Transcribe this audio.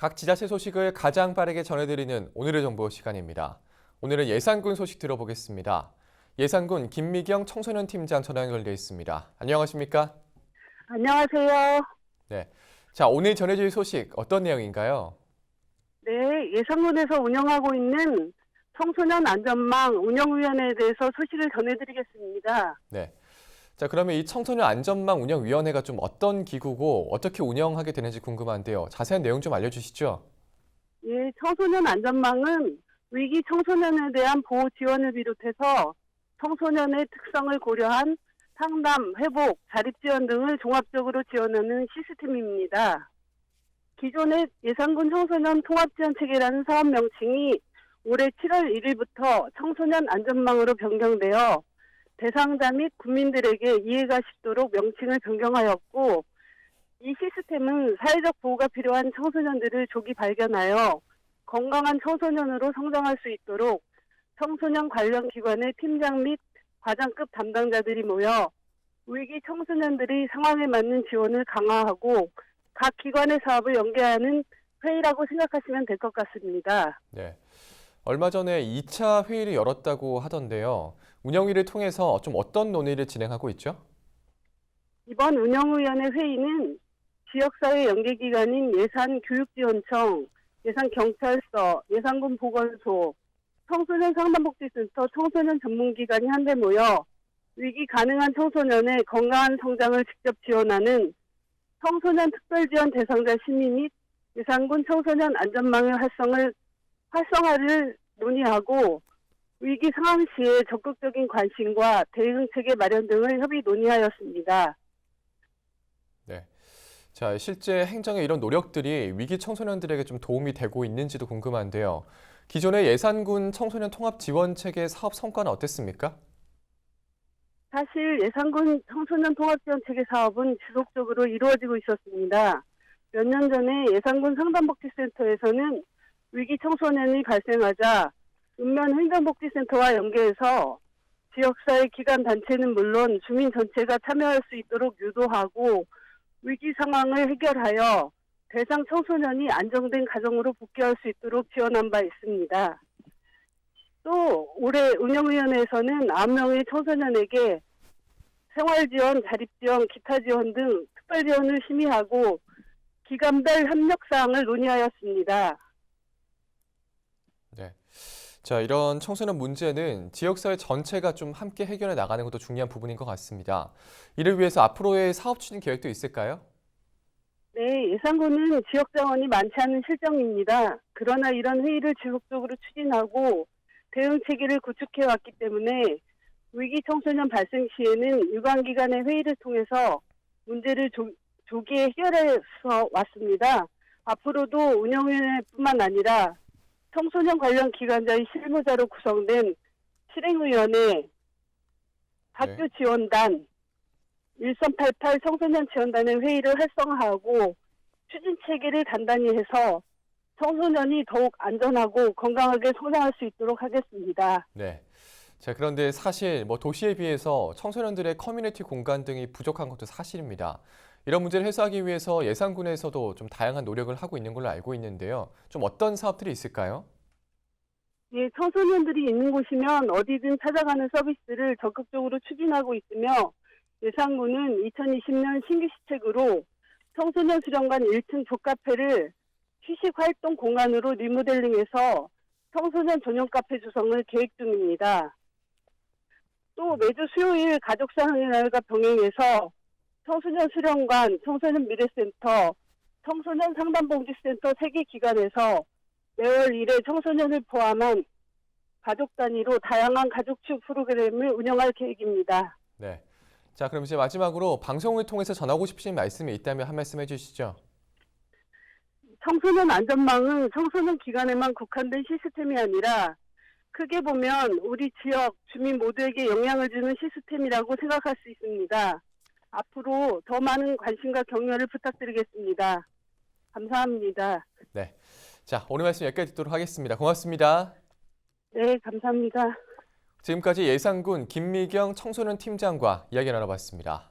각 지자체 소식을 가장 빠르게 전해드리는 오늘의 정보 시간입니다. 오늘은 예산군 소식 들어보겠습니다. 예산군 김미경 청소년 팀장 전화 연결돼 있습니다. 안녕하십니까? 안녕하세요. 자, 오늘 전해질 소식 어떤 내용인가요? 네, 예산군에서 운영하고 있는 청소년 안전망 운영위원회에 대해서 소식을 전해드리겠습니다. 네. 자, 그러면 이 청소년 안전망 운영위원회가 좀 어떤 기구고 어떻게 운영하게 되는지 궁금한데요. 자세한 내용 좀 알려주시죠. 예, 청소년 안전망은 위기 청소년에 대한 보호 지원을 비롯해서 청소년의 특성을 고려한 상담, 회복, 자립 지원 등을 종합적으로 지원하는 시스템입니다. 기존의 예산군 청소년 통합 지원 체계라는 사업 명칭이 올해 7월 1일부터 청소년 안전망으로 변경되어 대상자 및 국민들에게 이해가 쉽도록 명칭을 변경하였고 이 시스템은 사회적 보호가 필요한 청소년들을 조기 발견하여 건강한 청소년으로 성장할 수 있도록 청소년 관련 기관의 팀장 및 과장급 담당자들이 모여 위기 청소년들이 상황에 맞는 지원을 강화하고 각 기관의 사업을 연계하는 회의라고 생각하시면 될 것 같습니다. 네. 얼마 전에 2차 회의를 열었다고 하던데요. 운영위를 통해서 좀 어떤 논의를 진행하고 있죠? 이번 운영위원회 회의는 지역사회 연계기관인 예산교육지원청, 예산경찰서, 예산군 보건소, 청소년 상담복지센터, 청소년 전문기관이 한데 모여 위기 가능한 청소년의 건강한 성장을 직접 지원하는 청소년 특별지원 대상자 심의 및 예산군 청소년 안전망의 활성을 활성화를 논의하고 위기 상황 시에 적극적인 관심과 대응 체계 마련 등을 협의 논의하였습니다. 네. 자, 실제 행정의 이런 노력들이 위기 청소년들에게 좀 도움이 되고 있는지도 궁금한데요. 기존의 예산군 청소년 통합 지원 체계 사업 성과는 어땠습니까? 사실 예산군 청소년 통합 지원 체계 사업은 지속적으로 이루어지고 있었습니다. 몇 년 전에 예산군 상담복지센터에서는 위기 청소년이 발생하자 읍면 행정복지센터와 연계해서 지역사회 기관 단체는 물론 주민 전체가 참여할 수 있도록 유도하고 위기 상황을 해결하여 대상 청소년이 안정된 가정으로 복귀할 수 있도록 지원한 바 있습니다. 또 올해 운영위원회에서는 9명의 청소년에게 생활지원, 자립지원, 기타 지원 등 특별지원을 심의하고 기관별 협력사항을 논의하였습니다. 네. 자, 이런 청소년 문제는 지역사회 전체가 좀 함께 해결해 나가는 것도 중요한 부분인 것 같습니다. 이를 위해서 앞으로의 사업 추진 계획도 있을까요? 네, 예산군은 지역 자원이 많지 않은 실정입니다. 그러나 이런 회의를 지속적으로 추진하고 대응 체계를 구축해 왔기 때문에 위기 청소년 발생 시에는 유관기관의 회의를 통해서 문제를 조, 조기에 해결해서 왔습니다. 앞으로도 운영위원회뿐만 아니라 청소년 관련 기관자의 실무자로 구성된 실행위원회, 학교 지원단, 1388 청소년 지원단의 회의를 활성화하고 추진 체계를 단단히 해서 청소년이 더욱 안전하고 건강하게 성장할 수 있도록 하겠습니다. 네. 자, 그런데 사실 뭐 도시에 비해서 청소년들의 커뮤니티 공간 등이 부족한 것도 사실입니다. 이런 문제를 해소하기 위해서 예산군에서도 좀 다양한 노력을 하고 있는 걸로 알고 있는데요. 좀 어떤 사업들이 있을까요? 예, 청소년들이 있는 곳이면 어디든 찾아가는 서비스를 적극적으로 추진하고 있으며 예산군은 2020년 신규 시책으로 청소년 수련관 1층 조카페를 휴식 활동 공간으로 리모델링해서 청소년 전용 카페 구성을 계획 중입니다. 또 매주 수요일 가족사랑의 날과 병행해서 청소년 수련관, 청소년 미래센터, 청소년 상담복지센터 세 개 기관에서 매월 1회 청소년을 포함한 가족 단위로 다양한 가족축 프로그램을 운영할 계획입니다. 네. 자, 그럼 이제 마지막으로 방송을 통해서 전하고 싶으신 말씀이 있다면 한 말씀 해주시죠. 청소년 안전망은 청소년 기관에만 국한된 시스템이 아니라 크게 보면 우리 지역 주민 모두에게 영향을 주는 시스템이라고 생각할 수 있습니다. 앞으로 더 많은 관심과 격려를 부탁드리겠습니다. 감사합니다. 네. 자, 오늘 말씀 여기까지 듣도록 하겠습니다. 고맙습니다. 네, 감사합니다. 지금까지 예산군 김미경 청소년 팀장과 이야기 나눠봤습니다.